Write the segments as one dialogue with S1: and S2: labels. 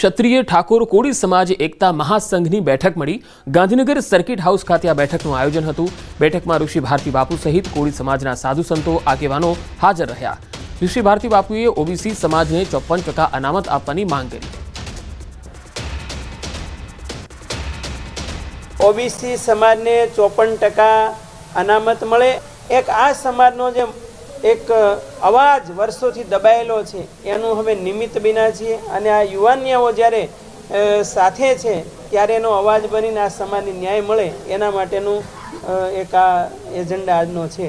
S1: ક્ષત્રિય ઠાકોર કોળી સમાજ એકતા મહાસંઘની બેઠક મળી. ગાંધીનગર સર્કિટ હાઉસ ખાતે આ બેઠકનું આયોજન હતું. બેઠકમાં ઋષિ ભારતી બાપુ સહિત કોળી સમાજના સાધુ સંતો, આગેવાનો હાજર રહ્યા. ઋષિ ભારતી બાપુએ ઓબીસી સમાજને ચોપન ટકા અનામત આપવાની માંગ કરી.
S2: ઓબીસી સમાજને ચોપન ટકા અનામત મળે. એક આ સમાજનો જે એક અવાજ વર્ષોથી દબાયેલો છે. એનું હવે નિમિત્ત બિના છીએ અને આ યુવાનિયાઓ જ્યારે સાથે છે, ત્યારે એનો અવાજ બનીને આ સમાજને ન્યાય મળે એના માટેનું એક આ એજન્ડા આજનો છે.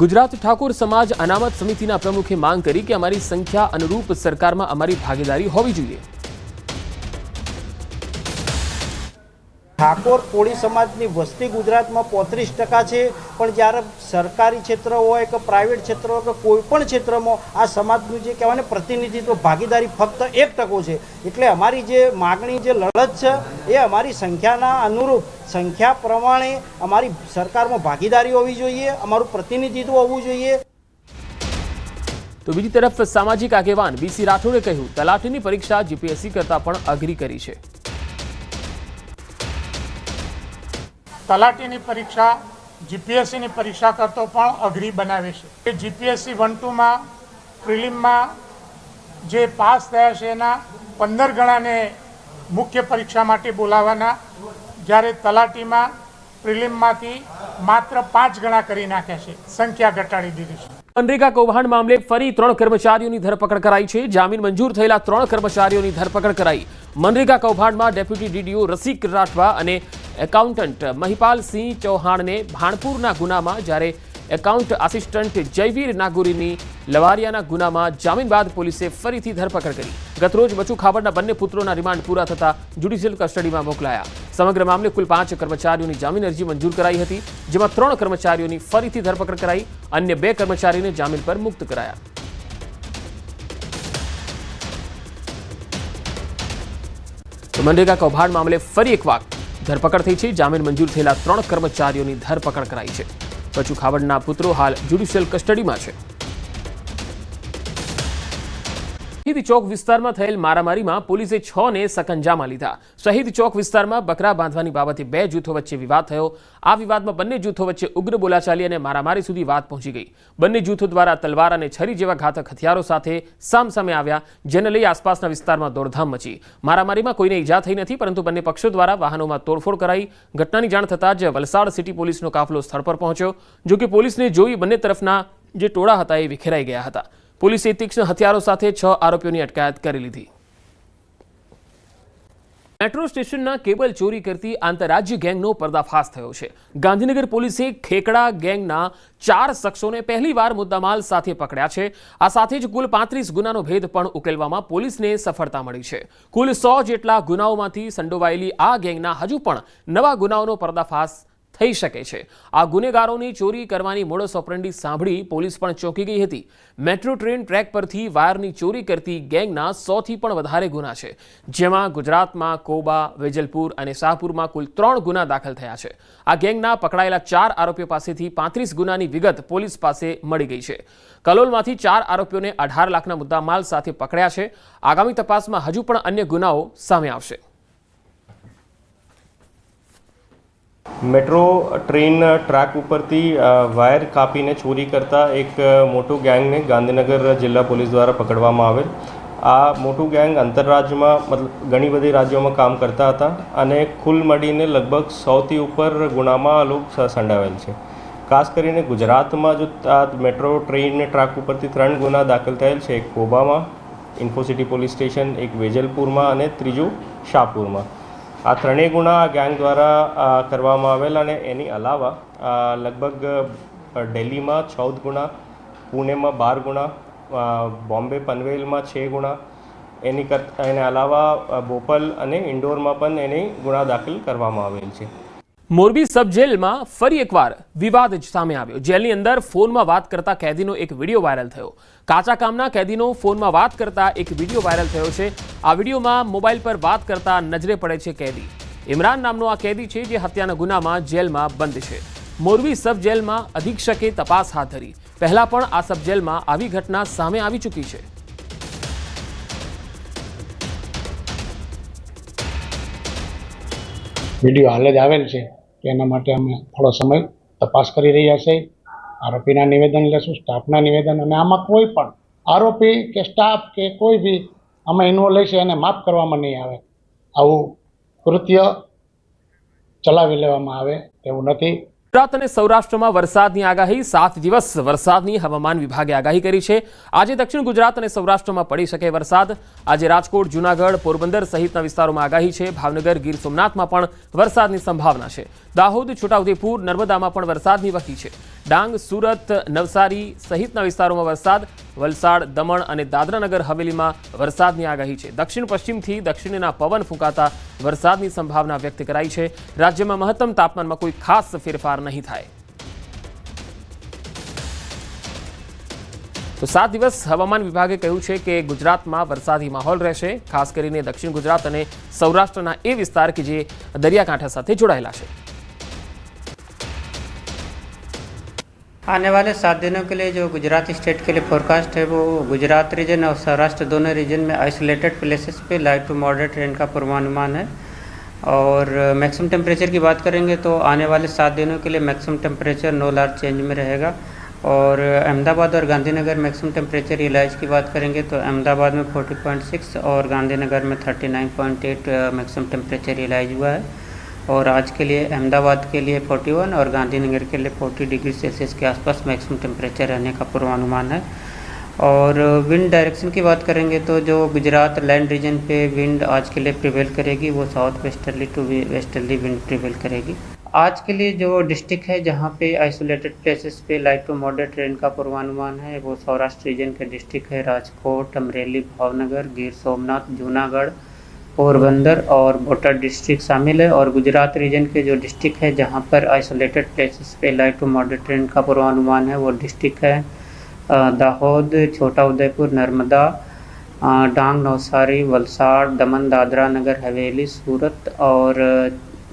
S1: ગુજરાત ઠાકોર સમાજ અનામત સમિતિના પ્રમુખે માંગ કરી કે અમારી સંખ્યા અનુરૂપ સરકારમાં અમારી ભાગીદારી હોવી જોઈએ.
S3: ઠાકોર કોળી સમાજની વસ્તી ગુજરાતમાં પોત્રીસ ટકા છે, પણ જ્યારે સરકારી ક્ષેત્ર હોય કે પ્રાઇવેટ ક્ષેત્ર હોય કે કોઈ પણ ક્ષેત્રમાં આ સમાજનું જે કહેવાય ને પ્રતિનિધિત્વ, ભાગીદારી ફક્ત એક ટકો છે. એટલે અમારી જે માગણી, જે લડત છે, એ અમારી સંખ્યાના અનુરૂપ સંખ્યા પ્રમાણે અમારી સરકારમાં ભાગીદારી હોવી જોઈએ, અમારું પ્રતિનિધિત્વ હોવું જોઈએ.
S1: તો બીજી તરફ સામાજિક આગેવાન બીસી રાઠોડે કહ્યું, તલાટીની પરીક્ષા જીપીએસસી કરતાં પણ અઘરી કરી છે.
S4: તલાટીની પરીક્ષા, જીપીએસસીની પરીક્ષા કરતો પણ અઘરી બનાવે છે. એ જીપીએસસી વન ટુમાં પ્રિલિમમાં જે પાસ થયા છે એના પંદર ગણાને મુખ્ય પરીક્ષા માટે બોલાવવાના જ્યારે તલાટીમાં પ્રિલિમમાંથી માત્ર પાંચ ગણા કરી નાખ્યા છે. સંખ્યા ઘટાડી દીધી છે.
S1: મનરેગા કૌભાંડ મામલે ફરી ત્રણ કર્મચારીઓની ધરપકડ કરાઈ છે. જામીન મંજૂર થયેલા ત્રણ કર્મચારીઓની ધરપકડ કરાઈ. મનરેગા કૌભાંડમાં ડેપ્યુટી ડીડીઓ રસિક રાઠવા અને એકાઉન્ટન્ટ મહિપાલસિંહ ચૌહાણને ભાણપુરના ગુનામાં જ્યારે એકાઉન્ટ આસિસ્ટન્ટ જયવીર નાગુરીની લવારિયાના ગુનામાં જામીન બાદ પોલીસે ફરીથી ધરપકડ કરી. ગતરોજ બચુ ખાબડના બંને પુત્રોના રિમાન્ડ પૂરા થતા જ્યુડિશિયલ કસ્ટડીમાં મોકલાયા. સમગ્ર મામલે કુલ પાંચ કર્મચારીઓની જામીન અરજી મંજૂર કરાઈ હતી, જેમાં ત્રણ કર્મચારીઓની ફરીથી ધરપકડ કરાઈ, અન્ય બે કર્મચારીને જામીન પર મુક્ત કરાયા. મનરેગા કૌભાંડ મામલે ફરી એક વાર ધરપકડ થઈ છે. જામીન મંજૂર થયેલા ત્રણ કર્મચારીઓની ધરપકડ કરાઈ છે. બચુ ખાવડના પુત્રો હાલ જ્યુડિશિયલ કસ્ટડીમાં છે. શહીદ ચોક વિસ્તારમાં થયેલ મારામારીમાં પોલીસે છ ને સકંજામાં લીધા. શહીદ ચોક વિસ્તારમાં બકરા બાંધવાની બાબતે બે જૂથો વચ્ચે વિવાદ થયો. આ વિવાદમાં બંને જૂથો વચ્ચે ઉગ્ર બોલાચાલી અને મારામારી સુધી વાત પહોંચી ગઈ. બંને જૂથો દ્વારા તલવાર અને છરી જેવા ઘાતક હથિયારો સાથે સામસામે આવ્યા, જેને લઈ આસપાસના વિસ્તારમાં દોડધામ મચી. મારામારીમાં કોઈને ઈજા થઈ નથી, પરંતુ બંને પક્ષો દ્વારા વાહનોમાં તોડફોડ કરાઈ. ઘટનાની જાણ થતાં જ વલસાડ સિટી પોલીસનો કાફલો સ્થળ પર પહોંચ્યો જો કે પોલીસને જોઈ બંને તરફના જે ટોળા હતા એ વિખેરાઈ ગયા હતા. પોલીસે તીક્ષ્ણ હથિયારો સાથે છ આરોપીઓની અટકાયત કરી લીધી. મેટ્રો સ્ટેશનના કેબલ ચોરી કરતી આંતરરાજ્ય ગેંગનો પર્દાફાશ થયો છે. ગાંધીનગર પોલીસે ખેકડા ગેંગના ચાર શખ્સોને પહેલીવાર મુદ્દામાલ સાથે પકડ્યા છે. આ સાથે જ કુલ પાંત્રીસ ગુનાનો ભેદ પણ ઉકેલવામાં પોલીસને સફળતા મળી છે. કુલ સો જેટલા ગુનાઓમાંથી સંડોવાયેલી આ ગેંગના હજુ પણ નવા ગુનાઓનો પર્દાફાશ થઈ શકે છે. આ ગુનેગારોની ચોરી કરવાની મોડસ ઓપરેન્ડી સાંભળી પોલીસ પણ ચોંકી ગઈ હતી. મેટ્રો ટ્રેન ટ્રેક પરથી વાયરની ચોરી કરતી ગેંગના સોથી પણ વધારે ગુના છે. જેમાં ગુજરાતમાં કોબા, વેજલપુર અને શાહપુરમાં કુલ ત્રણ ગુના દાખલ થયા છે. આ ગેંગના પકડાયેલા ચાર આરોપીઓ પાસેથી પાંત્રીસ ગુનાની વિગત પોલીસ પાસે મળી ગઈ છે. કલોલમાંથી ચાર આરોપીઓને અઢાર લાખના મુદ્દામાલ સાથે પકડ્યા છે. આગામી તપાસમાં હજુ પણ અન્ય ગુનાઓ સામે આવશે.
S5: મેટ્રો ટ્રેન ટ્રેક ઉપરથી વાયર કાપીને ચોરી કરતા એક મોટું ગેંગને ગાંધીનગર જિલ્લા પોલીસ દ્વારા પકડવામાં આવેલ. આ મોટું ગેંગ આંતરરાજ્યમાં મતલબ ઘણી બધી રાજ્યોમાં કામ કરતા હતા અને કુલ મળીને લગભગ સૌથી ઉપર ગુનામાં લોકો સંડાવેલ છે. ખાસ કરીને ગુજરાતમાં જો આ મેટ્રો ટ્રેન ટ્રેક ઉપરથી ત્રણ ગુના દાખલ થયેલ છે, એક કોબામાં, ઇન્ફોસિટી પોલીસ સ્ટેશન, એક વેજલપુરમાં અને ત્રીજું શાહપુરમાં. આ ત્રણેય ગુના આ ગેંગ દ્વારા કરવામાં આવેલ અને એની અલાવા લગભગ દિલ્હીમાં ચૌદ ગુના, પુણેમાં બાર ગુના બોમ્બે પનવેલમાં છ ગુના. એની કરતા એના અલાવા બોપલ અને ઇન્ડોરમાં પણ એની ગુના દાખલ કરવામાં આવેલ છે.
S1: મોરબી સબ જેલમાં ફરી એકવાર વિવાદ સામે આવ્યો. જેલની અંદર ફોનમાં વાત કરતા કેદીનો એક વીડિયો વાયરલ થયો. કાચા કામના કેદીનો ફોનમાં વાત કરતા એક વીડિયો વાયરલ થયો છે. આ વિડીયોમાં મોબાઈલ પર વાત કરતા નજરે પડે છે કેદી. ઇમરાન નામનો આ કેદી છે જે હત્યાના ગુનામાં જેલમાં બંધ છે. મોરબી સબ જેલમાં અધિક્ષકે તપાસ હાથ ધરી. પહેલા પણ આ સબ જેલમાં આવી ઘટના સામે આવી ચૂકી છે.
S6: વીડિયો હાલ જ આવેલ છે. તો એના માટે અમે થોડો સમય તપાસ કરી રહ્યા છે. આરોપીના નિવેદન લેશું, સ્ટાફના નિવેદન અને આમાં કોઈ પણ આરોપી કે સ્ટાફ કે કોઈ બી આમાં ઇન્વોલ્વ લઈશે એને માફ કરવામાં નહીં આવે. આવું કૃત્ય ચલાવી લેવામાં આવે તેવું નથી.
S1: ગુજરાત અને સૌરાષ્ટ્રમાં વરસાદની આગાહી, સાત દિવસ વરસાદની હવામાન વિભાગે આગાહી કરી છે. આજે દક્ષિણ ગુજરાત અને સૌરાષ્ટ્રમાં પડી શકે વરસાદ. આજે રાજકોટ, જૂનાગઢ, પોરબંદર સહિતના વિસ્તારોમાં આગાહી છે. ભાવનગર, ગીર સોમનાથમાં પણ વરસાદની સંભાવના છે. દાહોદ, છોટાઉદેપુર, નર્મદામાં પણ વરસાદની વકી છે. ડાંગ, સુરત, નવસારી સહિતના વિસ્તારોમાં વરસાદ. વલસાડ, દમણ અને દાદરાનગર હવેલીમાં વરસાદની આગાહી છે. દક્ષિણ પશ્ચિમથી દક્ષિણના પવન ફૂંકાતા વરસાદની સંભાવના વ્યક્ત કરાઈ છે. રાજ્યમાં મહત્તમ તાપમાનમાં કોઈ ખાસ ફેરફાર નહીં થાય તો સાત દિવસ હવામાન વિભાગે કહ્યું છે કે ગુજરાતમાં વરસાદી માહોલ રહેશે ખાસ કરીને દક્ષિણ ગુજરાત અને સૌરાષ્ટ્રના એ વિસ્તાર કે જે દરિયાકાંઠા સાથે જોડાયેલા છે
S7: आने वाले सात दिनों के लिए जो गुजरात स्टेट के लिए फोरकास्ट है वो गुजरात रीजन और सौराष्ट्र दोनों रीजन में आइसोलेटेड प्लेसेस पे लाइट टू मॉडरेट रेन का पूर्वानुमान है और मैक्सिमम टेम्परेचर की बात करेंगे तो आने वाले सात दिनों के लिए maximum temperature no large change में रहेगा। और अहमदाबाद और गांधीनगर मैक्सिमम टेम्परेचर रिलाइज की बात करेंगे तो अहमदाबाद में 40.6 और गांधीनगर में 39.8 मैक्सिमम टेम्परेचर रिलाइज हुआ है। और आज के लिए अहमदाबाद के लिए 41 और गांधीनगर के लिए 40 डिग्री सेल्सियस के आसपास मैक्सिमम टेम्परेचर रहने का पूर्वानुमान है। और विंड डायरेक्शन की बात करेंगे तो जो गुजरात लैंड रीजन पे विंड आज के लिए प्रिवेल करेगी, वो south westerly to westerly wind prevail करेगी। आज के लिए जो डिस्ट्रिक्ट है जहाँ पे आइसोलेटेड प्लेसेस पे लाइट टू मॉडरेट रेन का पूर्वानुमान है, वो सौराष्ट्र रीजन के डिस्ट्रिक्ट है राजकोट, अमरेली, भावनगर, गिर सोमनाथ, जूनागढ़, पोरबंदर और बोटाद डिस्ट्रिक्ट शामिल है। और गुजरात रीजन के जो डिस्ट्रिक्ट है जहाँ पर आइसोलेटेड प्लेसेस पे लाइट टू मॉडरेट रेन का पूर्वानुमान है, वो डिस्ट्रिक्ट है अ, दाहोद छोटा उदयपुर नर्मदा अ, डांग नवसारी वलसाड़ दमन दादरा नगर हवेली सूरत और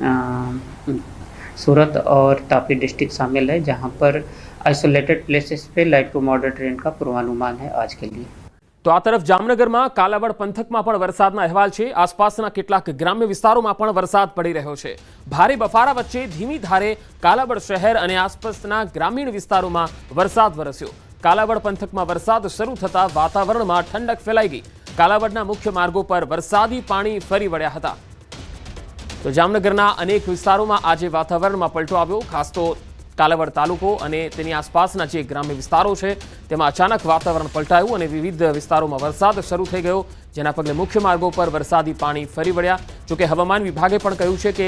S7: अ, सूरत और तापी डिस्ट्रिक्ट शामिल है जहाँ पर आइसोलेटेड प्लेसेस पे लाइट टू मॉडरेट रेन का पूर्वानुमान है आज के लिए
S1: તો આ તરફ જામનગરમાં કાલાવડ પંથકમાં પણ વરસાદના અહેવાલ છે આસપાસના કેટલાક ગ્રામ્ય વિસ્તારોમાં પણ વરસાદ પડી રહ્યો છે ભારે બફારા વચ્ચે ધીમી ધારે કાલાવડ શહેર અને આસપાસના ગ્રામીણ વિસ્તારોમાં વરસાદ વરસ્યો કાલાવડ પંથકમાં વરસાદ શરૂ થતાં વાતાવરણમાં ઠંડક ફેલાઈ ગઈ. કાલાવડના મુખ્ય માર્ગો પર વરસાદી પાણી ફરી વળ્યા હતા. તો જામનગરના અનેક વિસ્તારોમાં આજે વાતાવરણમાં પલટો આવ્યો, ખાસ તો કાલાવડ તાલુકો અને તેની આસપાસના જે ગ્રામ્ય વિસ્તારો છે, તેમાં અચાનક વાતાવરણ પલટાયું અને વિવિધ વિસ્તારોમાં વરસાદ શરૂ થઈ ગયો, જેના પગલે મુખ્ય માર્ગો પર વરસાદી પાણી ફરી વળ્યા. જોકે હવામાન વિભાગે પણ કહ્યું છે કે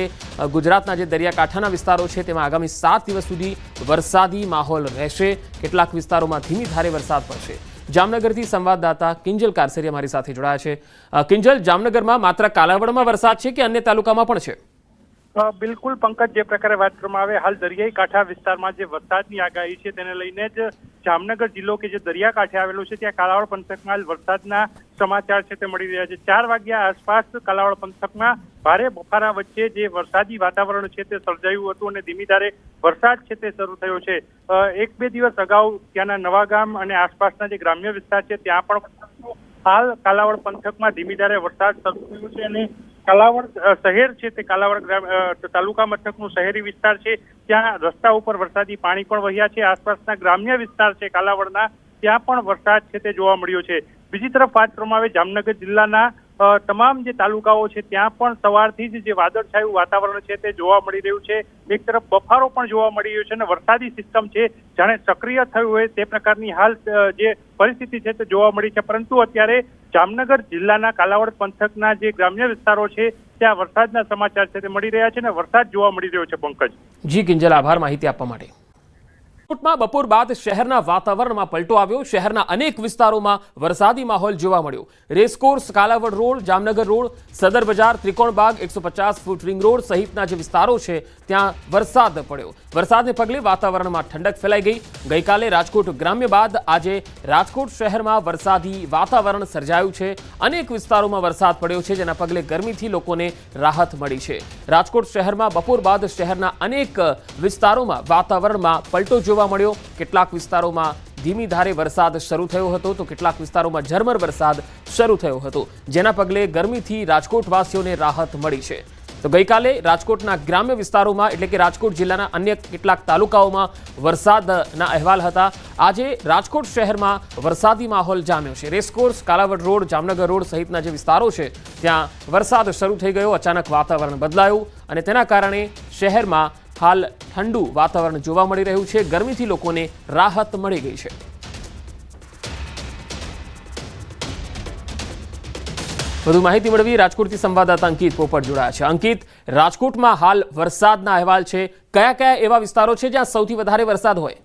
S1: ગુજરાતના જે દરિયાકાંઠાના વિસ્તારો છે, તેમાં આગામી સાત દિવસ સુધી વરસાદી માહોલ રહેશે. કેટલાક વિસ્તારોમાં ધીમી ધારે વરસાદ પડશે. જામનગરથી સંવાદદાતા કિંજલ કારસરિયા મારી સાથે જોડાયા છે. કિંજલ, જામનગરમાં માત્ર કાલાવડમાં વરસાદ છે કે અન્ય તાલુકામાં પણ છે?
S8: બિલકુલ પંકજ, જે પ્રકારે વાત કરવામાં આવે, હાલ દરિયાઈ કાંઠા વિસ્તારમાં જે વરસાદની આગાહી છે, તેને લઈને જ જામનગર જિલ્લો કે જે દરિયાકાંઠે આવેલો છે, ત્યાં કાલાવડ પંથકમાં હાલ વરસાદના સમાચાર છે, તે મળી રહ્યા છે. ચાર વાગ્યા આસપાસ કાલાવડ પંથકમાં ભારે બફારા વચ્ચે જે વરસાદી વાતાવરણ છે, તે સર્જાયું હતું અને ધીમી ધારે વરસાદ છે, તે શરૂ થયો છે. એક બે દિવસ અગાઉ ત્યાંના નવાગામ અને આસપાસના જે ગ્રામ્ય વિસ્તાર છે, ત્યાં પણ હાલ કાલાવડ પંથકમાં ધીમી ધારે વરસાદ શરૂ થયો છે અને કાલાવડ શહેર છે તે કાલાવડ તાલુકા મથકનું શહેરી વિસ્તાર છે. ત્યાં રસ્તા ઉપર વરસાદી પાણી પણ વહ્યા છે. આસપાસના ગ્રામ્ય વિસ્તાર છે કાલાવડના, ત્યાં પણ વરસાદ છે તે જોવા મળ્યો છે. બીજી તરફ વાત કરવામાં આવે જામનગર જિલ્લાના તમામ જે તાલુકાઓ છે ત્યાં પણ સવારથી જ જે વાદળછાયું વાતાવરણ છે તે જોવા મળી રહ્યું છે. એક તરફ બફારો પણ જોવા મળી રહ્યો છે અને વરસાદી સિસ્ટમ છે. જાણે સક્રિય થયું હોય તે પ્રકારની હાલ જે પરિસ્થિતિ છે તે જોવા મળી છે. પરંતુ અત્યારે જામનગર જિલ્લાના કાલાવડ પંથકના જે ગ્રામ્ય વિસ્તારો છે, ત્યાં વરસાદના સમાચાર છે તે મળી રહ્યા છે અને વરસાદ જોવા મળી રહ્યો છે પંકજ.
S1: જી કિંજલ, આભાર માહિતી આપવા માટે. રાજકોટમાં બપોર બાદ શહેરના વાતાવરણમાં પલટો આવ્યો. શહેરના અનેક વિસ્તારોમાં વરસાદી માહોલ જોવા મળ્યો. Racecourse Kalawad road, Jamnagar road, Sadar Bazaar Trikonbaug એકસો ફૂટ રિંગ રોડ સહિતના જે વિસ્તારો છે, ત્યાં વરસાદ પડ્યો. વરસાદને પગલે વાતાવરણમાં ઠંડક ફેલાઈ ગઈ. ગઈકાલે રાજકોટ ગ્રામ્ય બાદ આજે રાજકોટ શહેરમાં વરસાદી વાતાવરણ સર્જાયું છે. અનેક વિસ્તારોમાં વરસાદ પડ્યો છે, જેના પગલે ગરમીથી લોકોને રાહત મળી છે. રાજકોટ શહેરમાં બપોર બાદ શહેરના અનેક વિસ્તારોમાં વાતાવરણમાં પલટો જોવા મળ્યો. કેટલાક વિસ્તારોમાં ધીમી ધારે વરસાદ શરૂ થયો હતો તો કેટલાક વિસ્તારોમાં ઝરમર વરસાદ શરૂ થયો હતો. જેના પગલે ગરમીથી રાજકોટવાસીઓને રાહત મળી છે. તો ગઈકાલે રાજકોટના ગ્રામ્ય વિસ્તારોમાં એટલે કે રાજકોટ જિલ્લાના અન્ય કેટલાક તાલુકાઓમાં વરસાદના અહેવાલ હતા. આજે રાજકોટ શહેરમાં વરસાદી માહોલ જામ્યો છે. Racecourse, Kalawad road, Jamnagar road સહિતના જે વિસ્તારો છે, ત્યાં વરસાદ શરૂ થઈ ગયો. અચાનક વાતાવરણ બદલાયું અને તેના કારણે શહેરમાં હાલ ઠંડુ વાતાવરણ જોવા મળી રહ્યું છે. ગરમીથી લોકોને રાહત મળી ગઈ છે. વધુ માહિતી મેળવી રાજકોટથી સંવાદદાતા અંકિત પોપટ જોડાયા છે. અંકિત, રાજકોટમાં હાલ વરસાદના અહેવાલ છે. કયા કયા એવા વિસ્તારો છે જ્યાં સૌથી વધારે વરસાદ હોય?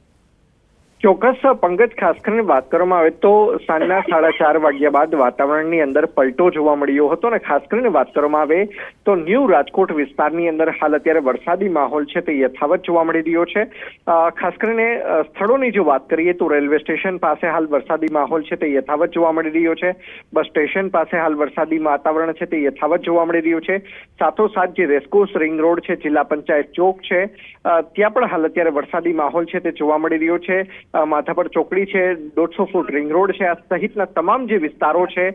S9: ચોક્કસ પંકજ, ખાસ કરીને વાત કરવામાં આવે તો સાંજના સાડા ચાર વાગ્યા બાદ વાતાવરણની અંદર પલટો જોવા મળ્યો હતો અને ખાસ કરીને વાત કરવામાં આવે તો ન્યૂ રાજકોટ વિસ્તારની અંદર હાલ અત્યારે વરસાદી માહોલ છે તે યથાવત જોવા મળી રહ્યો છે. ખાસ કરીને સ્થળોની જો વાત કરીએ તો રેલવે સ્ટેશન પાસે હાલ વરસાદી માહોલ છે તે યથાવત જોવા મળી રહ્યો છે. બસ સ્ટેશન પાસે હાલ વરસાદી વાતાવરણ છે તે યથાવત જોવા મળી રહ્યું છે. સાથોસાથ જે રેસ્કોસ રિંગ રોડ છે, જિલ્લા પંચાયત ચોક છે ત્યાં પણ હાલ અત્યારે વરસાદી માહોલ છે તે જોવા મળી રહ્યો છે. અ, માધાપર ચોકડી છે દોઢસો ફૂટ રિંગ રોડ છે આ સહિતના તમામ જે વિસ્તારો છે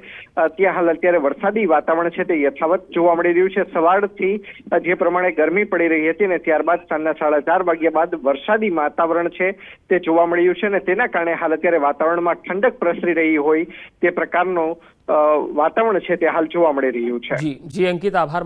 S9: ત્યાં હાલ અત્યારે વરસાદી વાતાવરણ છે તે યથાવત જોવા મળી રહ્યું છે. સવારથી જે પ્રમાણે ગરમી પડી રહી હતી ને ત્યારબાદ સાંજના સાડા ચાર વાગ્યા બાદ વરસાદી વાતાવરણ છે તે જોવા મળ્યું છે અને તેના કારણે હાલ અત્યારે વાતાવરણમાં ઠંડક પ્રસરી રહી હોય તે પ્રકારનો વાતાવરણ છે તે હાલ જોવા મળી રહ્યું છે.
S1: જી અંકિત આભાર.